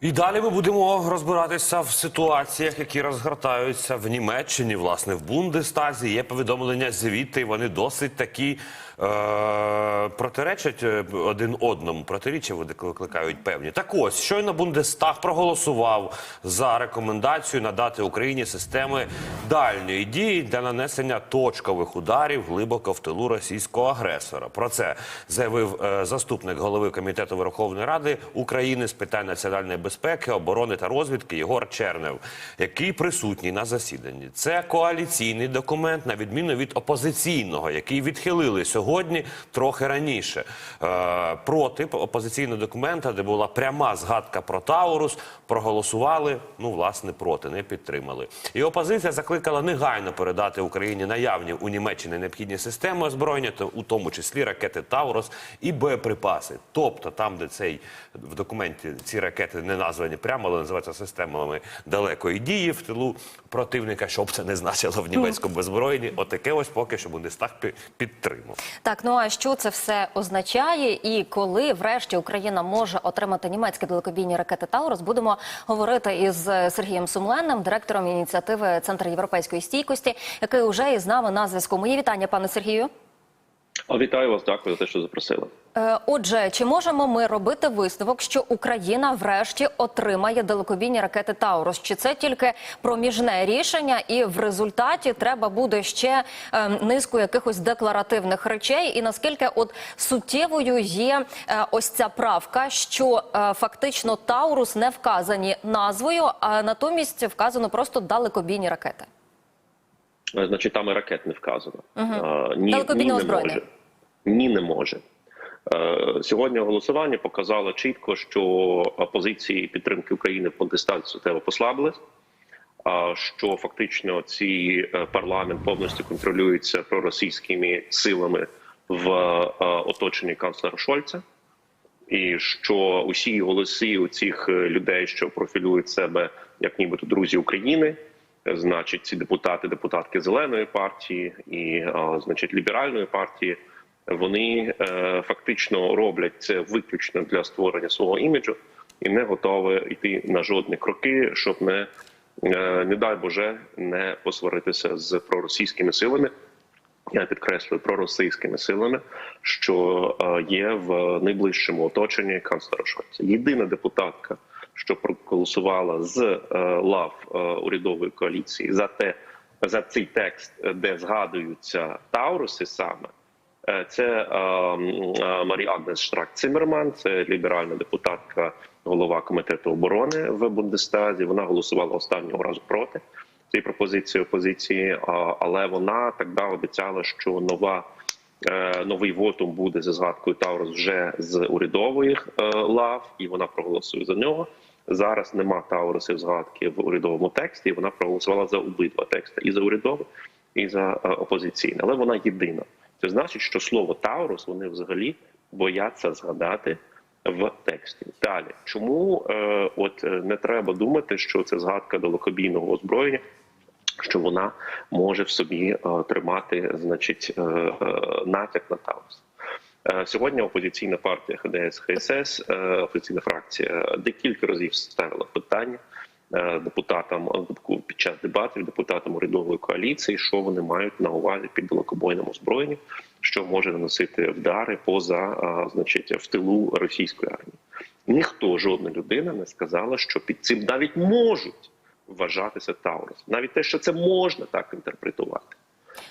І далі ми будемо розбиратися в ситуаціях, які розгортаються в Німеччині, власне, в Бундестазі. Є повідомлення звідти, вони досить такі е- протиречать е, один одному. Протиріччя викликають певні. Так ось, щойно Бундестаг проголосував за рекомендацію надати Україні системи дальньої дії для нанесення точкових ударів глибоко в тилу російського агресора. Про це заявив е, заступник голови комітету Верховної Ради України з питань національної безпеки, оборони та розвідки Єгор Чернев, який присутній на засіданні. Це коаліційний документ, на відміну від опозиційного, який відхилили сьогодні трохи раніше. Е, проти опозиційного документа, де була пряма згадка про Таурус, проголосували. Ну, власне, проти, не підтримали. І опозиція закликала негайно передати Україні наявні у Німеччині необхідні системи озброєння, то у тому числі ракети Таурус і боєприпаси. Тобто, там, де цей в документі ці ракети не названі прямо, але називаються системами далекої дії в тилу противника, щоб це не значило в німецькому озброєнні. Отаке ось поки що Бундестаг пі- підтримав. Так, ну а що це все означає, і коли, врешті, Україна може отримати німецькі далекобійні ракети Таурус, будемо говорити із Сергієм Сумленним, директором ініціативи Центр європейської стійкості, який уже із нами на зв'язку. Мої вітання, пане Сергію. Вітаю вас, дякую за те, що запросили. Е, Отже, чи можемо ми робити висновок, що Україна врешті отримає далекобійні ракети Таурус? Чи це тільки проміжне рішення, і в результаті треба буде ще е, низку якихось декларативних речей? І наскільки от суттєвою є е, ось ця правка, що е, фактично Таурус не вказані назвою, а натомість вказано просто далекобійні ракети? Е, Значить, там і ракет не вказано. Е, Ні, ні, не може. Ні, не може. Е, Сьогодні голосування показало чітко, що позиції підтримки України в Бундестазі суттєво послабились. Що фактично е, парламент повністю контролюється проросійськими силами в оточенні канцлера Шольца, і що усі голоси у цих людей, що профілюють себе як нібито друзі України, значить, ці депутати, депутатки зеленої партії і е, значить ліберальної партії, вони е, фактично роблять це виключно для створення свого іміджу і не готові йти на жодні кроки, щоб не е, не дай Боже не посваритися з проросійськими силами. Я підкреслюю проросійськими силами, що є в найближчому оточенні канцлера Шольца. Єдина депутатка, що проголосувала з е, лав е, урядової коаліції за те, за цей текст, е, де згадуються Тауруси саме. Це м, Марія Агнес Штрак Циммерман, це ліберальна депутатка, голова комітету оборони в Бундестазі. Вона голосувала останнього разу проти цієї пропозиції опозиції, але вона тогда обіцяла, що нова. Новий вотум буде за згадкою Таурус вже з урядових лав, і вона проголосує за нього. Зараз нема Таурусів згадки в урядовому тексті. і Вона проголосувала за обидва тексти і за урядовий, і за е, опозиційний. Але вона єдина. Це значить, що слово Таурус вони взагалі бояться згадати в тексті. Далі, чому е, от е, не треба думати, що це згадка далекобійного озброєння, що вона може в собі е, тримати, значить, е, е, натяк на Таурус. Е, Сьогодні опозиційна партія ХДС ХСС, е, опозиційна фракція, декілька разів ставила питання е, депутатам під час дебатів, депутатам урядової коаліції, що вони мають на увазі під далекобойним озброєнням, що може наносити вдари поза, значить, в тилу російської армії. Ніхто, жодна людина не сказала, що під цим навіть можуть вважатися Таурус. Навіть те, що це можна так інтерпретувати.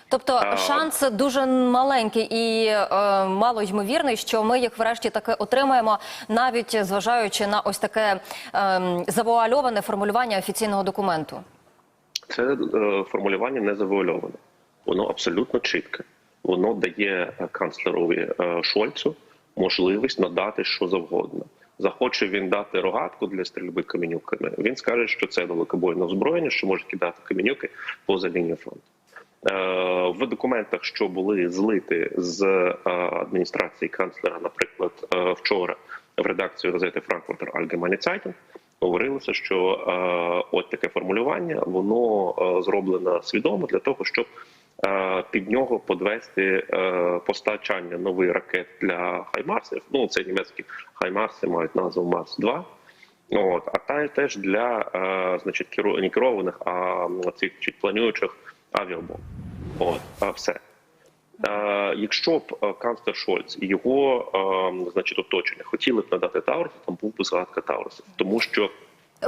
Тобто шанс дуже маленький і е, мало ймовірний, що ми їх врешті таки отримаємо, навіть зважаючи на ось таке е, завуальоване формулювання офіційного документу. Це е, формулювання не завуальоване. Воно абсолютно чітке. Воно дає канцлерові е, Шольцу можливість надати що завгодно. Захоче він дати рогатку для стрільби каменюками. Він скаже, що це далекобойне озброєння, що може кидати каменюки поза лінією фронту. Е, В документах, що були злиті з е, адміністрації канцлера, наприклад, е, вчора в редакцію газети Frankfurter Allgemeine Zeitung, говорилося, що от таке формулювання воно зроблено свідомо для того, щоб під нього подвести постачання нових ракет для Хаймарсів. Ну це німецькі Хаймарси мають назву Марс 2 От, а та теж для значить керованих, а цих значить, плануючих авіабомб. От, а все. Е, якщо б е, канцлер Шольц і його е, значить оточення хотіли б надати Таурус, там був би згадка Таурсу, тому що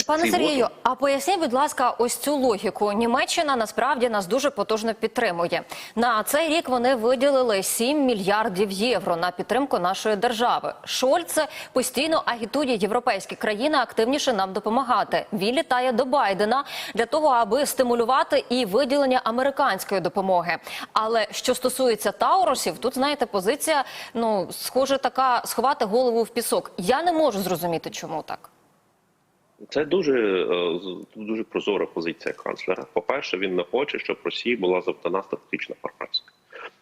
Пане Сергію, а поясніть, будь ласка, ось цю логіку. Німеччина насправді нас дуже потужно підтримує. На цей рік вони виділили 7 мільярдів євро на підтримку нашої держави. Шольц постійно агітує європейські країни активніше нам допомагати. Він літає до Байдена для того, аби стимулювати і виділення американської допомоги. Але що стосується Таурусів, тут знаєте, позиція ну схоже, така сховати голову в пісок. Я не можу зрозуміти, чому так. Це дуже е, дуже прозора позиція канцлера. По-перше, він не хоче, щоб Росії була завдана стратегічна поразка.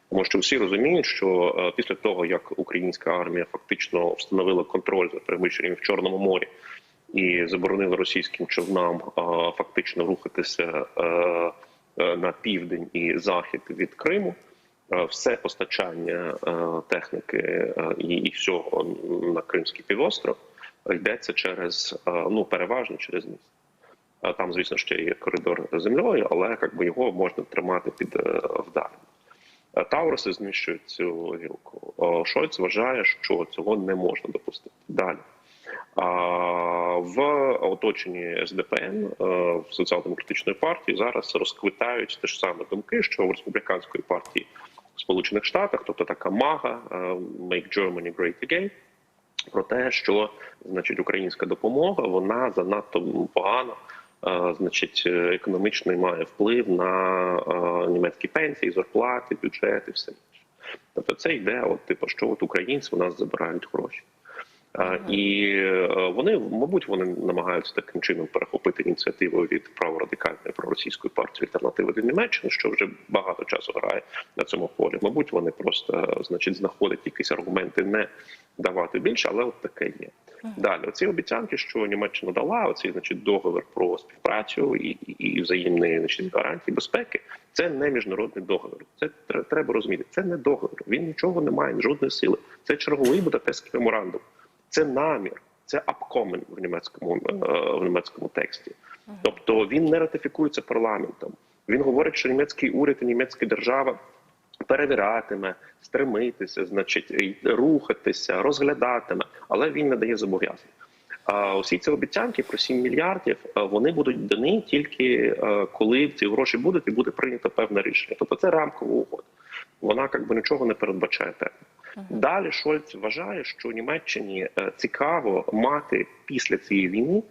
Тому що всі розуміють, що е, після того як українська армія фактично встановила контроль за переміщенням в Чорному морі і заборонила російським човнам е, фактично рухатися на південь і захід від Криму. Все постачання техніки і всього на Кримський півостров йдеться через е, ну переважно через міст. А Там, звісно, ще є коридор землею, але якби його можна тримати під е, вдаром. Е, Тауруси знищують цю гілку. Е, Шольц вважає, що цього не можна допустити. Далі. В оточенні СДПН е, в соціал-демократичної партії зараз розквитають те ж саме думки, що в республіканської партії в Сполучених Штатах, тобто така мага е, «Make Germany Great Again», про те, що значить українська допомога вона занадто погано, е, значить, економічний має вплив на е, німецькі пенсії, зарплати, бюджети, все інше. Тобто, це йде, от типу, що от українці у нас забирають гроші. Е, І е, вони, мабуть, вони намагаються таким чином перехопити ініціативу від праворадикальної проросійської партії альтернативи до Німеччини, що вже багато часу грає на цьому полі. Мабуть, вони просто значить знаходять якісь аргументи не давати більше, але от таке є. Далі оці обіцянки, що Німеччина дала, оцей значить договір про співпрацю і, і, і взаємні значить, гарантії безпеки. Це не міжнародний договір. Це тре- треба розуміти. Це не договір. Він нічого не має, жодної сили. Це черговий Будапештський меморандум. Це намір, це апкомен в німецькому е, в німецькому тексті. Тобто він не ратифікується парламентом. Він говорить, що німецький уряд і німецька держава перевірятиме, стремитися, значить, рухатися, розглядатиме, але він не дає зобов'язань. А усі ці обіцянки про 7 мільярдів е, вони будуть дані тільки е, коли ці гроші будуть і буде прийнято певне рішення. Тобто це рамкова угода. Вона якби нічого не передбачає. Далі Шольц вважає, що Німеччині е, цікаво мати після цієї війни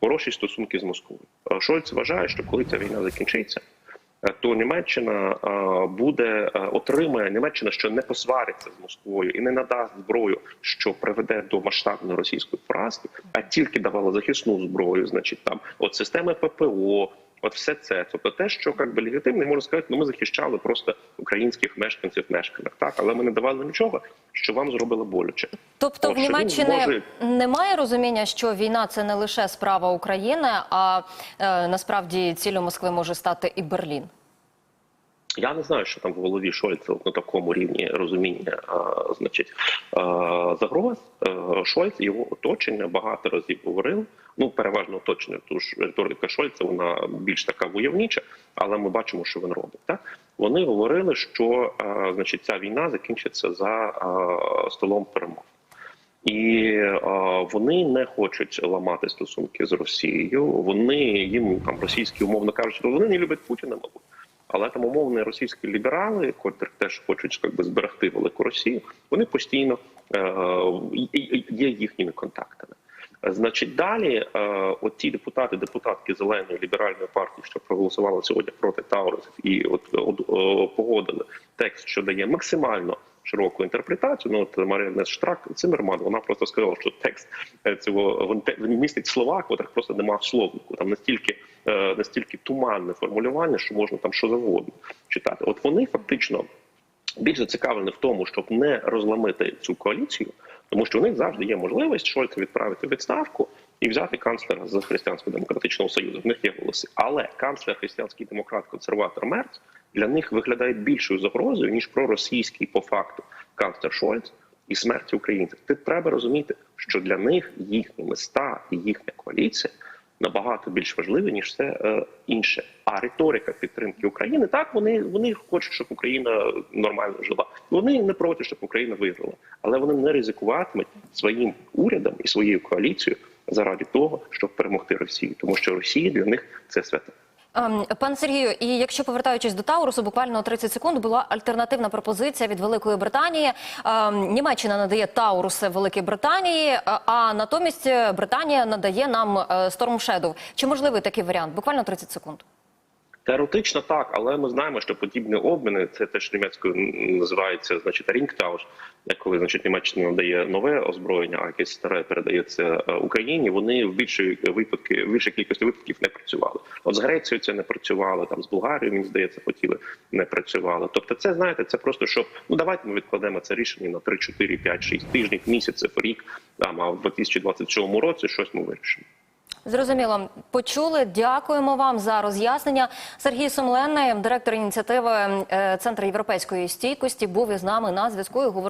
хороші стосунки з Москвою. Е, Шольц вважає, що коли ця війна закінчиться, е, то Німеччина буде отримає Німеччина, що не посвариться з Москвою і не надасть зброю, що приведе до масштабної російської поразки, а тільки давала захисну зброю, значить там от системи ППО. От все це, тобто те, що як би легітимно, і можна сказати, ну ми захищали просто українських мешканців мешканок, так але ми не давали нічого, що вам зробило боляче. Тобто От, в Німеччині може- немає розуміння, що війна це не лише справа України, а е, насправді цілю Москви може стати і Берлін. Я не знаю, що там в голові Шольца на такому рівні розуміння, а, значить, а, загроз. Е, Шольц його оточення багато разів говорили. Ну, переважно оточення, тому що риторика Шольца вона більш така войовнича, але ми бачимо, що він робить. Так вони говорили, що а, значить ця війна закінчиться за а, столом перемог. І е, вони не хочуть ламати стосунки з Росією. Вони їм там російські умовно кажуть, вони не люблять Путіна, мабуть. Але там умовні російські ліберали, котрі теж хочуть якби, зберегти велику Росію, вони постійно е, є їхніми контактами. Значить, далі е, от ті депутати, депутатки зеленої ліберальної партії, що проголосували сьогодні проти Таурусів, і от, от от погодили текст, що дає максимально широку інтерпретацію. Ну от Марія Гнес Штрак Цимерман, вона просто сказала, що текст е, цього він містить слова, котрих просто немає в словнику. Там настільки е, настільки туманне формулювання, що можна там що завгодно читати. От вони фактично більш зацікавлені в тому, щоб не розламити цю коаліцію, тому що у них завжди є можливість Шольца відправити відставку і взяти канцлера з християнсько-демократичного союзу. В них є голоси, але канцлер християнський демократ, консерватор Мерц для них виглядає більшою загрозою ніж проросійський по факту канцлер Шольц і смерті українців. Ти треба розуміти, що для них їхні міста і їхня коаліція набагато більш важливі, ніж все е, інше. А риторика підтримки України так вони, вони хочуть, щоб Україна нормально жила. Вони не проти, щоб Україна виграла, але вони не ризикуватимуть своїм урядом і своєю коаліцією заради того, щоб перемогти Росію, тому що Росія для них це свято. Ем, Пан Сергію, і якщо повертаючись до Таурусу, буквально 30 секунд була альтернативна пропозиція від Великої Британії. Ем, Німеччина надає Тауруси Великій Британії, е, а натомість Британія надає нам е, Storm Shadow. Чи можливий такий варіант? Буквально 30 секунд. Теоретично так, але ми знаємо, що подібні обміни це теж німецькою називається значить рінгтауш, коли значить Німеччина надає нове озброєння, а якесь старе передається е, Україні. Вони в більшій випадки в більшій кількості випадків не працювали. От з Грецією це не працювало, там з Болгарією, мені здається, хотіли не працювало. Тобто, це знаєте, це просто що ну давайте ми відкладемо це рішення на 3, 4, 5, 6 тижнів, місяців, рік. Там а в 2027 році щось ми вирішимо. Зрозуміло, почули. Дякуємо вам за роз'яснення. Сергій Сумленний, директор ініціативи Центр Центру європейської стійкості, був із нами на зв'язку. і говорив